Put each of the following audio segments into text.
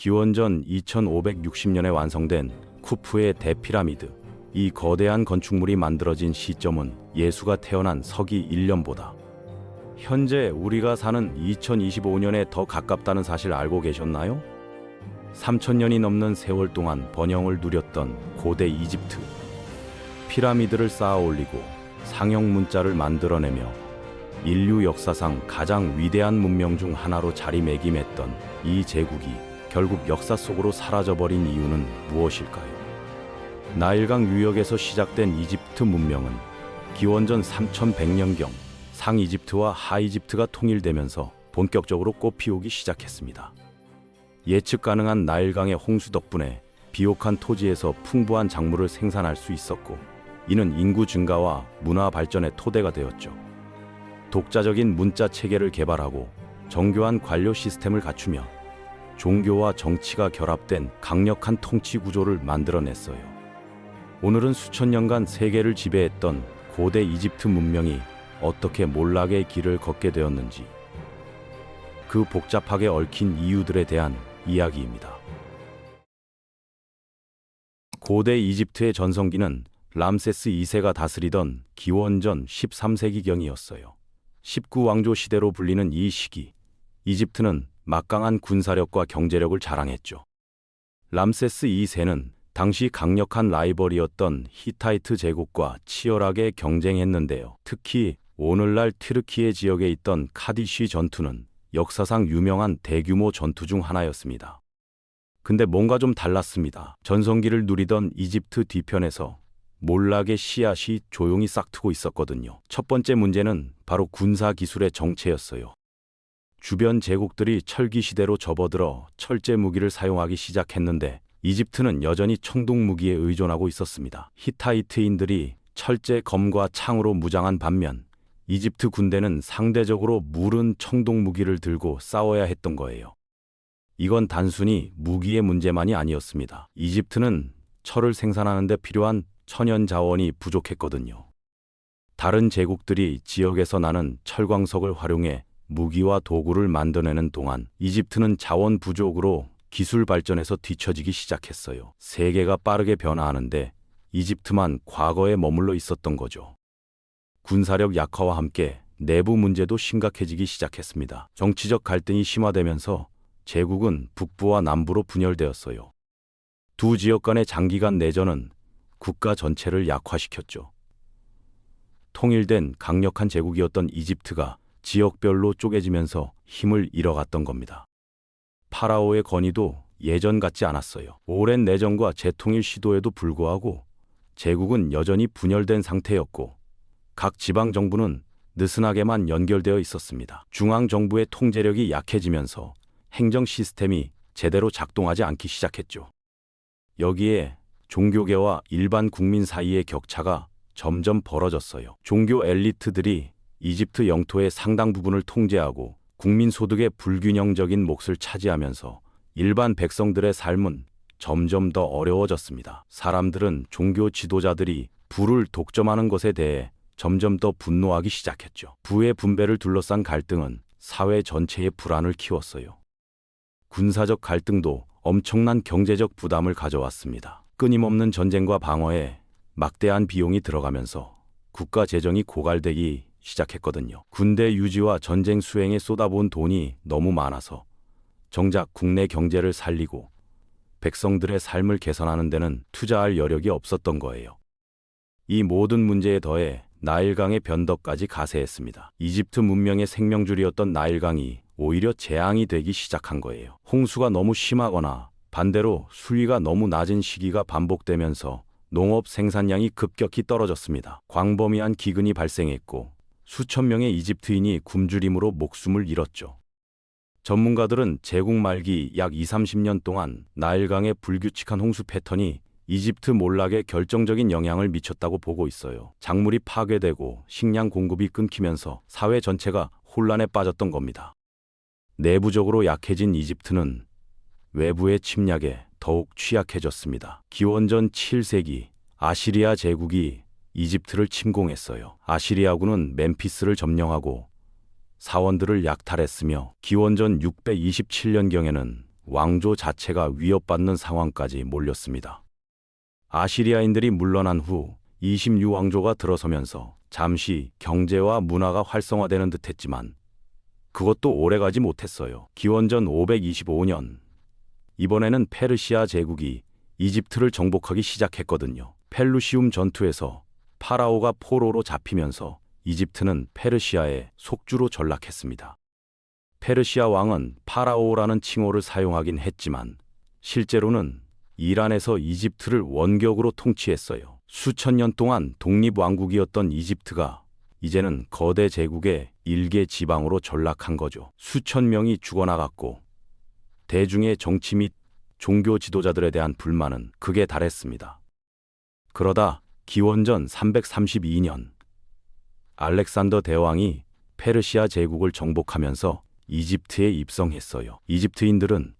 기원전 2560년에 완성된 쿠프의 대피라미드. 이 거대한 건축물이 만들어진 시점은 예수가 태어난 서기 1년보다 현재 우리가 사는 2025년에 더 가깝다는 사실 알고 계셨나요? 3천년이 넘는 세월 동안 번영을 누렸던 고대 이집트. 피라미드를 쌓아 올리고 상형 문자를 만들어내며 인류 역사상 가장 위대한 문명 중 하나로 자리매김했던 이 제국이 결국 역사 속으로 사라져버린 이유는 무엇일까요? 나일강 유역에서 시작된 이집트 문명은 기원전 3100년경 상이집트와 하이집트가 통일되면서 본격적으로 꽃피우기 시작했습니다. 예측 가능한 나일강의 홍수 덕분에 비옥한 토지에서 풍부한 작물을 생산할 수 있었고 이는 인구 증가와 문화 발전의 토대가 되었죠. 독자적인 문자 체계를 개발하고 정교한 관료 시스템을 갖추며 종교와 정치가 결합된 강력한 통치 구조를 만들어냈어요. 오늘은 수천 년간 세계를 지배했던 고대 이집트 문명이 어떻게 몰락의 길을 걷게 되었는지 그 복잡하게 얽힌 이유들에 대한 이야기입니다. 고대 이집트의 전성기는 람세스 2세가 다스리던 기원전 13세기경이었어요. 19왕조 시대로 불리는 이 시기, 이집트는 막강한 군사력과 경제력을 자랑했죠. 람세스 2세는 당시 강력한 라이벌이었던 히타이트 제국과 치열하게 경쟁했는데요. 특히 오늘날 튀르키예 지역에 있던 카디쉬 전투는 역사상 유명한 대규모 전투 중 하나였습니다. 근데 뭔가 좀 달랐습니다. 전성기를 누리던 이집트 뒤편에서 몰락의 씨앗이 조용히 싹트고 있었거든요. 첫 번째 문제는 바로 군사 기술의 정체였어요. 주변 제국들이 철기 시대로 접어들어 철제 무기를 사용하기 시작했는데 이집트는 여전히 청동 무기에 의존하고 있었습니다. 히타이트인들이 철제 검과 창으로 무장한 반면 이집트 군대는 상대적으로 무른 청동 무기를 들고 싸워야 했던 거예요. 이건 단순히 무기의 문제만이 아니었습니다. 이집트는 철을 생산하는 데 필요한 천연 자원이 부족했거든요. 다른 제국들이 지역에서 나는 철광석을 활용해 무기와 도구를 만들어내는 동안 이집트는 자원 부족으로 기술 발전에서 뒤처지기 시작했어요. 세계가 빠르게 변화하는데 이집트만 과거에 머물러 있었던 거죠. 군사력 약화와 함께 내부 문제도 심각해지기 시작했습니다. 정치적 갈등이 심화되면서 제국은 북부와 남부로 분열되었어요. 두 지역 간의 장기간 내전은 국가 전체를 약화시켰죠. 통일된 강력한 제국이었던 이집트가 지역별로 쪼개지면서 힘을 잃어갔던 겁니다. 파라오의 권위도 예전 같지 않았어요. 오랜 내전과 재통일 시도에도 불구하고 제국은 여전히 분열된 상태였고 각 지방 정부는 느슨하게만 연결되어 있었습니다. 중앙 정부의 통제력이 약해지면서 행정 시스템이 제대로 작동하지 않기 시작했죠. 여기에 종교계와 일반 국민 사이의 격차가 점점 벌어졌어요. 종교 엘리트들이 이집트 영토의 상당 부분을 통제하고 국민 소득의 불균형적인 몫을 차지하면서 일반 백성들의 삶은 점점 더 어려워졌습니다. 사람들은 종교 지도자들이 부를 독점하는 것에 대해 점점 더 분노하기 시작했죠. 부의 분배를 둘러싼 갈등은 사회 전체의 불안을 키웠어요. 군사적 갈등도 엄청난 경제적 부담을 가져왔습니다. 끊임없는 전쟁과 방어에 막대한 비용이 들어가면서 국가 재정이 고갈되기 시작했거든요. 군대 유지와 전쟁 수행에 쏟아부은 돈이 너무 많아서 정작 국내 경제를 살리고 백성들의 삶을 개선하는 데는 투자할 여력이 없었던 거예요. 이 모든 문제에 더해 나일강의 변덕까지 가세했습니다. 이집트 문명의 생명줄이었던 나일강이 오히려 재앙이 되기 시작한 거예요. 홍수가 너무 심하거나 반대로 수위가 너무 낮은 시기가 반복되면서 농업 생산량이 급격히 떨어졌습니다. 광범위한 기근이 발생했고 수천 명의 이집트인이 굶주림으로 목숨을 잃었죠. 전문가들은 제국 말기 약 2, 30년 동안 나일강의 불규칙한 홍수 패턴이 이집트 몰락에 결정적인 영향을 미쳤다고 보고 있어요. 작물이 파괴되고 식량 공급이 끊기면서 사회 전체가 혼란에 빠졌던 겁니다. 내부적으로 약해진 이집트는 외부의 침략에 더욱 취약해졌습니다. 기원전 7세기 아시리아 제국이 이집트를 침공했어요. 아시리아군은 멤피스를 점령하고 사원들을 약탈했으며 기원전 627년경에는 왕조 자체가 위협받는 상황까지 몰렸습니다. 아시리아인들이 물러난 후 26왕조가 들어서면서 잠시 경제와 문화가 활성화되는 듯 했지만 그것도 오래가지 못했어요. 기원전 525년 이번에는 페르시아 제국이 이집트를 정복하기 시작했거든요. 펠루시움 전투에서 파라오가 포로로 잡히면서 이집트는 페르시아의 속주로 전락했습니다. 페르시아 왕은 파라오라는 칭호를 사용하긴 했지만 실제로는 이란에서 이집트를 원격으로 통치했어요. 수천 년 동안 독립왕국이었던 이집트가 이제는 거대 제국의 일개 지방으로 전락한 거죠. 수천 명이 죽어나갔고 대중의 정치 및 종교 지도자들에 대한 불만은 극에 달했습니다. 그러다 기원전 332년 알렉산더 대왕이 페르시아 제국을 정복하면서 이집트에 입성했어요. 이집트인들은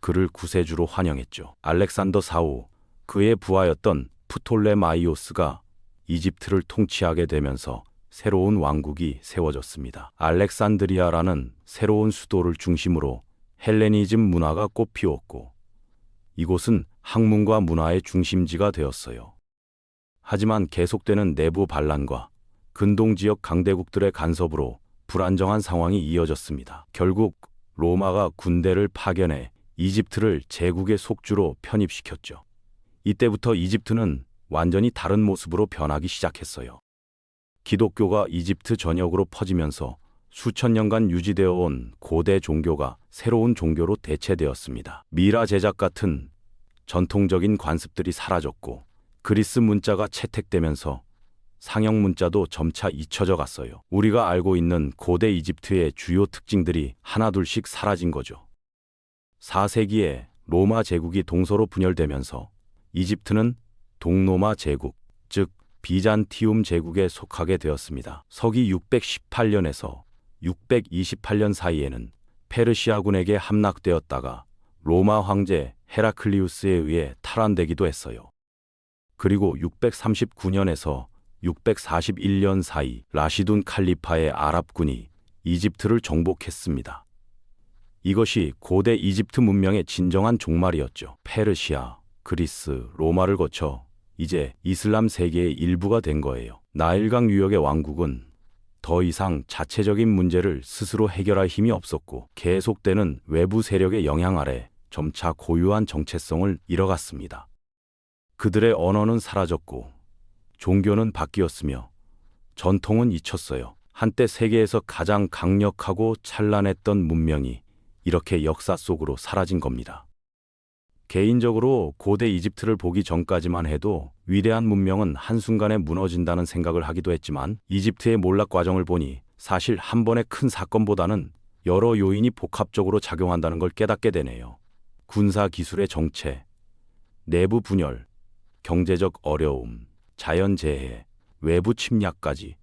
그를 구세주로 환영했죠. 알렉산더 사후 그의 부하였던 프톨레마이오스가 이집트를 통치하게 되면서 새로운 왕국이 세워졌습니다. 알렉산드리아라는 새로운 수도를 중심으로 헬레니즘 문화가 꽃피웠고 이곳은 학문과 문화의 중심지가 되었어요. 하지만 계속되는 내부 반란과 근동 지역 강대국들의 간섭으로 불안정한 상황이 이어졌습니다. 결국 로마가 군대를 파견해 이집트를 제국의 속주로 편입시켰죠. 이때부터 이집트는 완전히 다른 모습으로 변하기 시작했어요. 기독교가 이집트 전역으로 퍼지면서 수천 년간 유지되어 온 고대 종교가 새로운 종교로 대체되었습니다. 미라 제작 같은 전통적인 관습들이 사라졌고 그리스 문자가 채택되면서 상형 문자도 점차 잊혀져 갔어요. 우리가 알고 있는 고대 이집트의 주요 특징들이 하나둘씩 사라진 거죠. 4세기에 로마 제국이 동서로 분열되면서 이집트는 동로마 제국, 즉 비잔티움 제국에 속하게 되었습니다. 서기 618년에서 628년 사이에는 페르시아군에게 함락되었다가 로마 황제 헤라클리우스에 의해 탈환되기도 했어요. 그리고 639년에서 641년 사이 라시둔 칼리파의 아랍군이 이집트를 정복했습니다. 이것이 고대 이집트 문명의 진정한 종말이었죠. 페르시아, 그리스, 로마를 거쳐 이제 이슬람 세계의 일부가 된 거예요. 나일강 유역의 왕국은 더 이상 자체적인 문제를 스스로 해결할 힘이 없었고 계속되는 외부 세력의 영향 아래 점차 고유한 정체성을 잃어갔습니다. 그들의 언어는 사라졌고 종교는 바뀌었으며 전통은 잊혔어요. 한때 세계에서 가장 강력하고 찬란했던 문명이 이렇게 역사 속으로 사라진 겁니다. 개인적으로 고대 이집트를 보기 전까지만 해도 위대한 문명은 한순간에 무너진다는 생각을 하기도 했지만 이집트의 몰락 과정을 보니 사실 한 번의 큰 사건보다는 여러 요인이 복합적으로 작용한다는 걸 깨닫게 되네요. 군사 기술의 정체, 내부 분열, 경제적 어려움, 자연재해, 외부 침략까지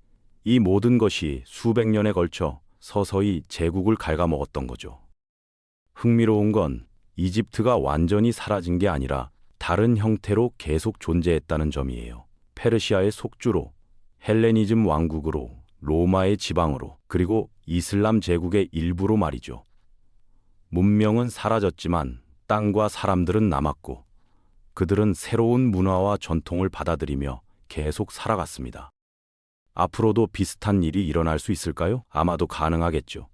이 모든 것이 수백 년에 걸쳐 서서히 제국을 갉아먹었던 거죠. 흥미로운 건 이집트가 완전히 사라진 게 아니라 다른 형태로 계속 존재했다는 점이에요. 페르시아의 속주로, 헬레니즘 왕국으로, 로마의 지방으로, 그리고 이슬람 제국의 일부로 말이죠. 문명은 사라졌지만 땅과 사람들은 남았고, 그들은 새로운 문화와 전통을 받아들이며 계속 살아갔습니다. 앞으로도 비슷한 일이 일어날 수 있을까요? 아마도 가능하겠죠.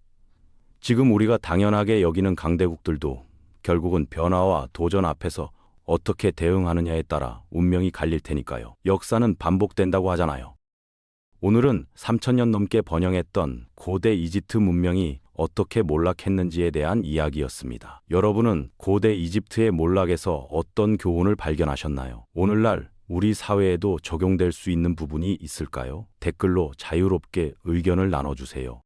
지금 우리가 당연하게 여기는 강대국들도 결국은 변화와 도전 앞에서 어떻게 대응하느냐에 따라 운명이 갈릴 테니까요. 역사는 반복된다고 하잖아요. 오늘은 3천년 넘게 번영했던 고대 이집트 문명이 어떻게 몰락했는지에 대한 이야기였습니다. 여러분은 고대 이집트의 몰락에서 어떤 교훈을 발견하셨나요? 오늘날 우리 사회에도 적용될 수 있는 부분이 있을까요? 댓글로 자유롭게 의견을 나눠주세요.